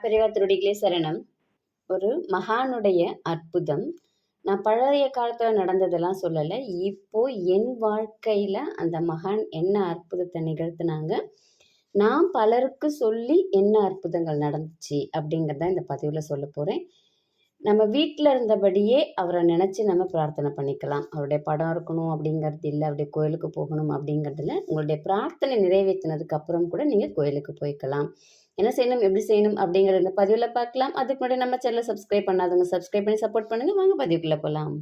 பெரியவா திருடிகளே சரணம். ஒரு மகானுடைய அற்புதம். நான் பழைய காலத்தில் நடந்ததெல்லாம் சொல்லலை. இப்போ என் வாழ்க்கையில் அந்த மகான் என்ன அற்புதத்தை நிகழ்த்தினாங்க? நான் பலருக்கு சொல்லி என்ன அற்புதங்கள் நடந்துச்சு அப்படிங்கிறத இந்த பதிவில் சொல்ல போகிறேன் நம்ம வீட்டில் இருந்தபடியே அவரை நினச்சி நம்ம பிரார்த்தனை பண்ணிக்கலாம். அவருடைய படம் இருக்கணும் அப்படிங்கிறது இல்லை அப்படி கோயிலுக்கு போகணும் அப்படிங்கிறதுல உங்களுடைய பிரார்த்தனை நிறைவேற்றினதுக்கு அப்புறம் கூட நீங்கள் கோயிலுக்கு போய்க்கலாம். என்ன செய்யணும் எப்படி செய்யணும் அப்படிங்கிறத இந்த பதிவில் பார்க்கலாம். அதுக்கு முன்னாடி நம்ம சேனலை சப்ஸ்கிரைப் பண்ணாதவங்க சப்ஸ்கிரைப் பண்ணி சப்போர்ட் பண்ணுங்கள் வாங்க பதிவுக்குள்ளே போகலாம்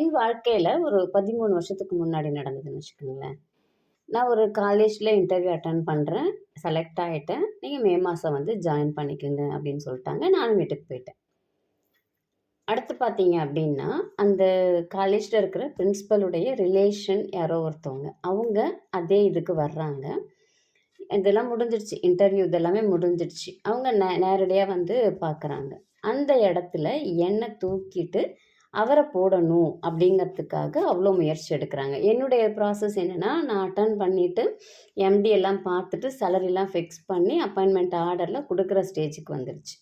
என் வாழ்க்கையில் ஒரு பதிமூணு வருஷத்துக்கு முன்னாடி நடந்ததுன்னு வச்சுக்கோங்களேன். நான் ஒரு காலேஜில் இன்டர்வியூ அட்டன் பண்ணுறேன் செலக்ட் ஆகிட்டேன் நீங்கள் மே மாதம் வந்து ஜாயின் பண்ணிக்கோங்க அப்படின்னு சொல்லிட்டாங்க. நானும் வீட்டுக்கு போயிட்டேன். அடுத்து பார்த்தீங்க அப்படின்னா அந்த காலேஜில் இருக்கிற பிரின்ஸிபலுடைய ரிலேஷன் யாரோ ஒருத்தவங்க அவங்க அதே இதுக்கு வர்றாங்க. இதெல்லாம் முடிஞ்சிடுச்சு. இன்டர்வியூ இதெல்லாமே முடிஞ்சிடுச்சு. அவங்க நே நேரடியாக வந்து பார்க்குறாங்க அந்த இடத்துல என்னை தூக்கிட்டு அவரை போடணும் அப்படிங்கிறதுக்காக அவ்வளோ முயற்சி எடுக்கிறாங்க. என்னுடைய ப்ராசஸ் என்னென்னா நான் அட்டன் பண்ணிவிட்டு எம்டி எல்லாம் பார்த்துட்டு சேலரிலாம் ஃபிக்ஸ் பண்ணி அப்பாயின்மெண்ட் ஆர்டரில் கொடுக்குற ஸ்டேஜுக்கு வந்துருச்சு.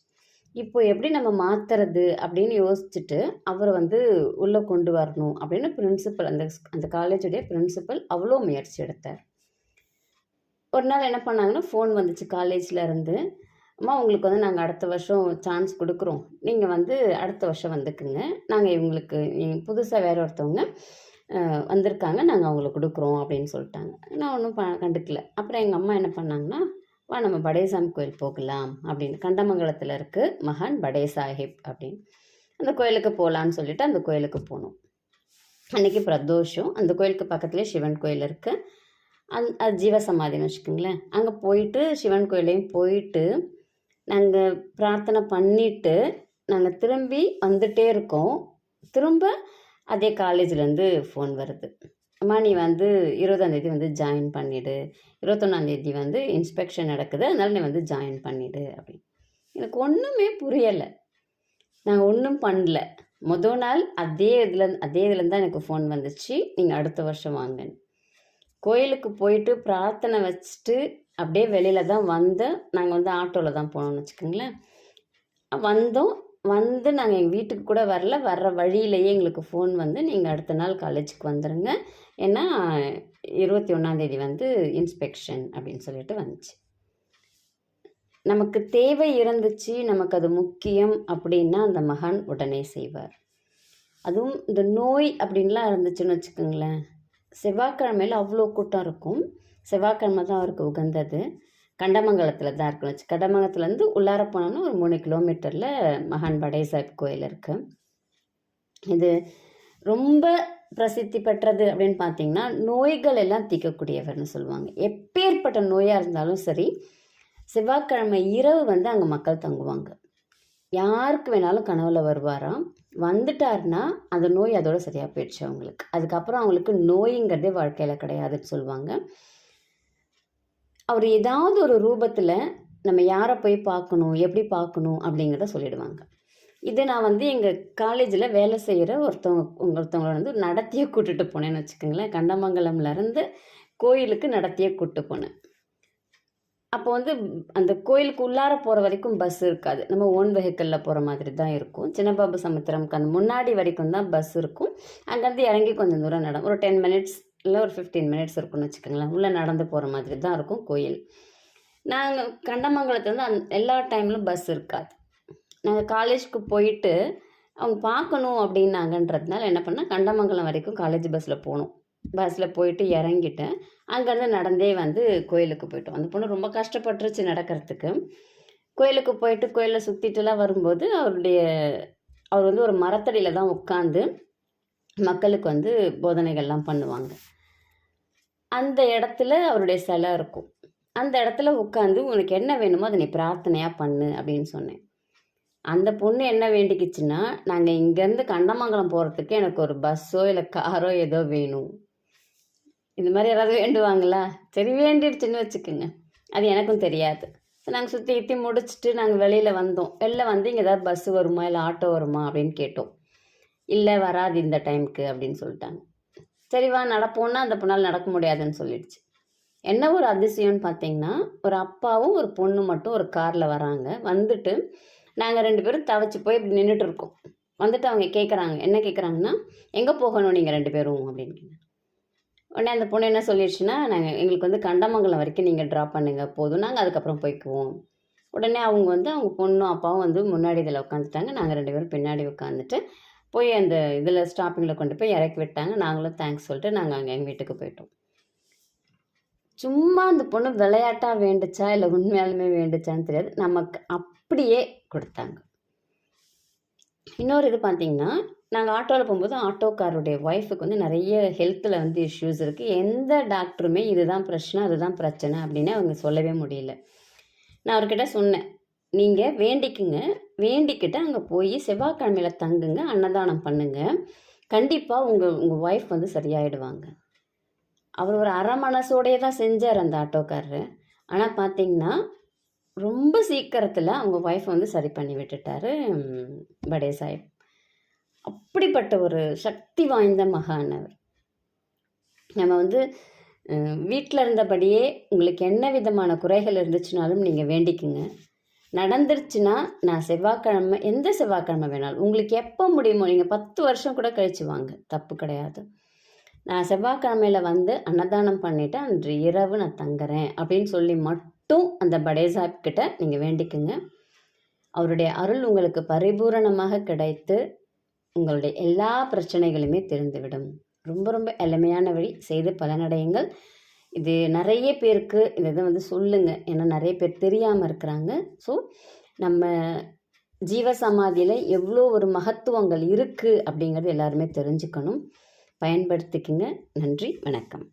இப்போ எப்படி நம்ம மாற்றுறது அப்படின்னு யோசிச்சுட்டு அவரை வந்து உள்ளே கொண்டு வரணும் அப்படின்னு பிரின்சிபல் அந்த அந்த காலேஜுடைய பிரின்சிபல் அவ்வளோ முயற்சி எடுத்தார். ஒரு நாள் என்ன பண்ணாங்கன்னா ஃபோன் வந்துச்சு காலேஜில் இருந்து. அம்மா உங்களுக்கு வந்து நாங்கள் அடுத்த வருஷம் சான்ஸ் கொடுக்குறோம். நீங்கள் வந்து அடுத்த வருஷம் வந்துக்குங்க. நாங்கள் இவங்களுக்கு புதுசாக வேற ஒருத்தவங்க வந்திருக்காங்க. நாங்கள் அவங்களுக்கு கொடுக்குறோம் அப்படின்னு சொல்லிட்டாங்க. நான் ஒன்றும் ப கண்டுக்கல. அப்புறம் எங்கள் அம்மா என்ன பண்ணாங்கன்னா வா நம்ம படேசாமி கோயில் போகலாம் அப்படின்னு. கண்டமங்கலத்தில் இருக்குது மகான் படே சாஹிப் அப்படின்னு. அந்த கோயிலுக்கு போகலான்னு சொல்லிட்டு அந்த கோயிலுக்கு போனோம். அன்றைக்கி பிரதோஷம். அந்த கோயிலுக்கு பக்கத்துலேயே சிவன் கோயில் இருக்குது அந் அது ஜீவசமாதின்னு வச்சுக்கோங்களேன். அங்கே போயிட்டு சிவன் கோயிலையும் போயிட்டு நாங்கள் பிரார்த்தனை பண்ணிவிட்டு நாங்கள் திரும்பி வந்துட்டே இருக்கோம். திரும்ப அதே காலேஜ்லேருந்து ஃபோன் வருது. அம்மா நீ வந்து இருபதாந்தேதி வந்து ஜாயின் பண்ணிவிடு இருபத்தொன்னாந்தேதி வந்து இன்ஸ்பெக்ஷன் நடக்குது. அதனால் நீ வந்து ஜாயின் பண்ணிவிடு அப்படின்னு எனக்கு ஒன்றுமே புரியலை. நாங்கள் ஒன்றும் பண்ணல. மொதல் நாள் அதே இதில் அதே இதுலேருந்து தான் எனக்கு ஃபோன் வந்துச்சு. நீங்கள் அடுத்த வருஷம் வாங்கன்னு. கோயிலுக்கு போயிட்டு பிரார்த்தனை வச்சுட்டு அப்படியே வெளியில் தான் வந்தேன் நாங்கள் வந்து ஆட்டோவில் தான் போனோம்னு வச்சுக்கோங்களேன். வந்தோம். வந்து நாங்கள் எங்கள் வீட்டுக்கு கூட வரல. வர்ற வழியிலேயே எங்களுக்கு ஃபோன் வந்து நீங்கள் அடுத்த நாள் காலேஜுக்கு வந்துடுங்க ஏன்னா இருபத்தி ஒன்றாந்தேதி வந்து இன்ஸ்பெக்ஷன் அப்படின்னு சொல்லிட்டு வந்துச்சு. நமக்கு தேவை இருந்துச்சு. நமக்கு அது முக்கியம் அப்படின்னா அந்த மகான் உடனே செய்வார். அதுவும் இந்த நோய் அப்படின்லாம் இருந்துச்சுன்னு வச்சுக்கோங்களேன். செவ்வாய்க்கிழமையில் அவ்வளோ கூட்டம் இருக்கும். செவ்வாய்க்கிழமை தான் அவருக்கு உகந்தது. கண்டமங்கலத்தில் தான் இருக்கணும் வச்சு கண்டமங்கலத்துலேருந்து உள்ளார போனோம்னா ஒரு மூணு கிலோமீட்டரில் மகான் படே சாஹிப் கோயில் இருக்குது இது ரொம்ப பிரசித்தி பெற்றது அப்படின்னு பார்த்தீங்கன்னா நோய்கள் எல்லாம் தீக்கக்கூடியவர்னு சொல்லுவாங்க. எப்பேற்பட்ட நோயாக இருந்தாலும் சரி செவ்வாய்க்கிழமை இரவு வந்து அங்கே மக்கள் தங்குவாங்க. யாருக்கு வேணாலும் கனவுல வருவாராம். வந்துட்டார்னா அந்த நோய் அதோட சரியாக போயிடுச்சு அவங்களுக்கு. அதுக்கப்புறம் அவங்களுக்கு நோய்ங்கிறதே வாழ்க்கையில் கிடையாதுன்னு சொல்லுவாங்க. அவர் ஏதாவது ஒரு ரூபத்தில் நம்ம யாரை போய் பார்க்கணும் எப்படி பார்க்கணும் அப்படிங்கிறத சொல்லிடுவாங்க. இது நான் வந்து எங்கள் காலேஜில் வேலை செய்கிற ஒருத்தவங்க ஒருத்தவங்கள வந்து நடத்தியே கூட்டிகிட்டு போனேன்னு வச்சுக்கோங்களேன். கண்டமங்கலம்லேருந்து கோயிலுக்கு நடத்தியே கூப்பிட்டு போனேன். அப்போ வந்து அந்த கோயிலுக்கு உள்ளார போகிற வரைக்கும் பஸ் இருக்காது. நம்ம ஓன் வெஹிக்கிளில் போகிற மாதிரி தான் இருக்கும். சின்னபாபு சமுத்திரம்க்கு அந்த முன்னாடி வரைக்கும் தான் பஸ் இருக்கும். அங்கேருந்து இறங்கி கொஞ்சம் தூரம் நடம் ஒரு டென் மினிட்ஸ் இல்லை ஒரு ஃபிஃப்டீன் மினிட்ஸ் இருக்கும்னு வச்சுக்கோங்களேன். உள்ளே நடந்து போகிற மாதிரி தான் இருக்கும் கோயில். நாங்கள் கண்டமங்கலத்துலேருந்து அந் எல்லா டைம்லும் பஸ் இருக்காது. நாங்கள் காலேஜ்க்கு போயிட்டு அவங்க பார்க்கணும் அப்படின்னாங்கன்றதுனால என்ன பண்ணால் கண்டமங்கலம் வரைக்கும் காலேஜ் பஸ்ஸில் போனோம். பஸ்ஸில் போயிட்டு இறங்கிட்டேன். அங்கேருந்து நடந்தே வந்து கோயிலுக்கு போயிட்டோம். அந்த பொண்ணு ரொம்ப கஷ்டப்பட்டுருச்சு நடக்கிறதுக்கு. கோயிலுக்கு போயிட்டு கோயிலை சுற்றிட்டுலாம் வரும்போது அவருடைய அவர் வந்து ஒரு மரத்தடியில் தான் உட்காந்து மக்களுக்கு வந்து போதனைகள்லாம் பண்ணுவாங்க. அந்த இடத்துல அவருடைய சிலை இருக்கும். அந்த இடத்துல உட்காந்து உனக்கு என்ன வேணுமோ அதை நீ பிரார்த்தனையாக பண்ணு அப்படின்னு சொன்னேன். அந்த பொண்ணு என்ன வேண்டிக்கிச்சுன்னா நாங்கள் இங்கேருந்து கண்டமங்கலம் போகிறதுக்கு எனக்கு ஒரு பஸ்ஸோ இல்லை காரோ ஏதோ வேணும். இந்த மாதிரி யாராவது வேண்டுவாங்களா? சரி வேண்டிடுச்சுன்னு வச்சுக்கோங்க. அது எனக்கும் தெரியாது. நாங்கள் சுற்றி இத்தி முடிச்சுட்டு நாங்கள் வெளியில் வந்தோம். வெளில வந்து இங்கே ஏதாவது பஸ்ஸு வருமா? இல்லை ஆட்டோ வருமா? அப்படின்னு கேட்டோம். இல்லை வராது இந்த டைமுக்கு அப்படின்னு சொல்லிட்டாங்க. சரி வா நடப்போம்னா அந்த பொண்ணால் நடக்க முடியாதுன்னு சொல்லிடுச்சு. என்ன ஒரு அதிசயம்னு பார்த்தீங்கன்னா ஒரு அப்பாவும் ஒரு பொண்ணு மட்டும் ஒரு காரில் வராங்க. வந்துட்டு நாங்கள் ரெண்டு பேரும் தவச்சு போய் இப்படி நின்றுட்டு இருக்கோம். வந்துட்டு அவங்க கேட்குறாங்க என்ன கேட்குறாங்கன்னா எங்கே போகணும் நீங்கள் ரெண்டு பேரும்? அப்படின்னு உடனே அந்த பொண்ணு என்ன சொல்லிடுச்சுன்னா நாங்கள் எங்களுக்கு வந்து கண்டமங்கலம் வரைக்கும் நீங்கள் ட்ராப் பண்ணுங்க போதும். நாங்கள் அதுக்கப்புறம் போய்க்குவோம். உடனே அவங்க வந்து அவங்க பொண்ணும் அப்பாவும் வந்து முன்னாடி இதில் உட்காந்துட்டாங்க. நாங்கள் ரெண்டு பேரும் பின்னாடி உட்காந்துட்டு போய் அந்த இதில் ஸ்டாப்பிங்கில் கொண்டு போய் இறக்கி விட்டாங்க. நாங்களும் தேங்க்ஸ் சொல்லிட்டு நாங்கள் அங்கே எங்கள் வீட்டுக்கு போயிட்டோம். சும்மா அந்த பொண்ணு விளையாட்டாக வேண்டுச்சா இல்லை உண்மையாலுமே வேண்டுச்சான்னு தெரியாது. நமக்கு அப்படியே கொடுத்தாங்க. இன்னொரு இது பார்த்தீங்கன்னா நாங்கள் ஆட்டோவில் போகும்போது ஆட்டோக்காரருடைய ஒய்ஃபுக்கு வந்து நிறைய ஹெல்த்தில் வந்து இஷ்யூஸ் இருக்குது எந்த டாக்டருமே இதுதான் பிரச்சனை அதுதான் பிரச்சனை அப்படின்னு அவங்க சொல்லவே முடியல. நான் அவர்கிட்ட சொன்னேன் நீங்கள் வேண்டிக்குங்க. வேண்டிக்கிட்டு அங்கே போய் செவ்வாய்க்கிழமையில் தங்குங்க அன்னதானம் பண்ணுங்க. கண்டிப்பாக உங்கள் உங்கள் ஒய்ஃப் வந்து சரியாயிடுவாங்க. அவர் ஒரு அரை மனசோடையே தான் செஞ்சார் அந்த ஆட்டோக்காரரு. ஆனால் பார்த்தீங்கன்னா ரொம்ப சீக்கிரத்தில் அவங்க ஒய்ஃப் வந்து சரி பண்ணி விட்டுட்டாரு படே சாஹிப் அப்படிப்பட்ட ஒரு சக்தி வாய்ந்த மகான் அவர். நம்ம வந்து வீட்டில் இருந்தபடியே உங்களுக்கு என்ன விதமான குறைகள் இருந்துச்சுனாலும் நீங்கள் வேண்டிக்குங்க. நடந்துருச்சுன்னா நான் செவ்வாய்க்கிழமை எந்த செவ்வாய்க்கிழமை வேணாலும் உங்களுக்கு எப்போ முடியுமோ நீங்கள் பத்து வருஷம் கூட கழிச்சு வாங்க தப்பு கிடையாது. நான் செவ்வாய்க்கிழமையில் வந்து அன்னதானம் பண்ணிவிட்டு அன்று இரவு நான் தங்குறேன் அப்படின்னு சொல்லி மட்டும் அந்த படே சாஹிப் கிட்ட நீங்கள் வேண்டிக்குங்க. அவருடைய அருள் உங்களுக்கு பரிபூரணமாக கிடைத்து உங்களுடைய எல்லா பிரச்சனைகளுமே தெரிந்துவிடும். ரொம்ப ரொம்ப எளிமையான வழி செய்து பலனடையுங்கள். இது நிறைய பேருக்கு இந்த இதை வந்து சொல்லுங்கள் ஏன்னா நிறைய பேர் தெரியாமல் இருக்கிறாங்க. ஸோ நம்ம ஜீவசமாதியில் எவ்வளோ ஒரு மகத்துவங்கள் இருக்குது அப்படிங்கிறது எல்லாருமே தெரிஞ்சுக்கணும். பயன்படுத்திக்கங்க. நன்றி வணக்கம்.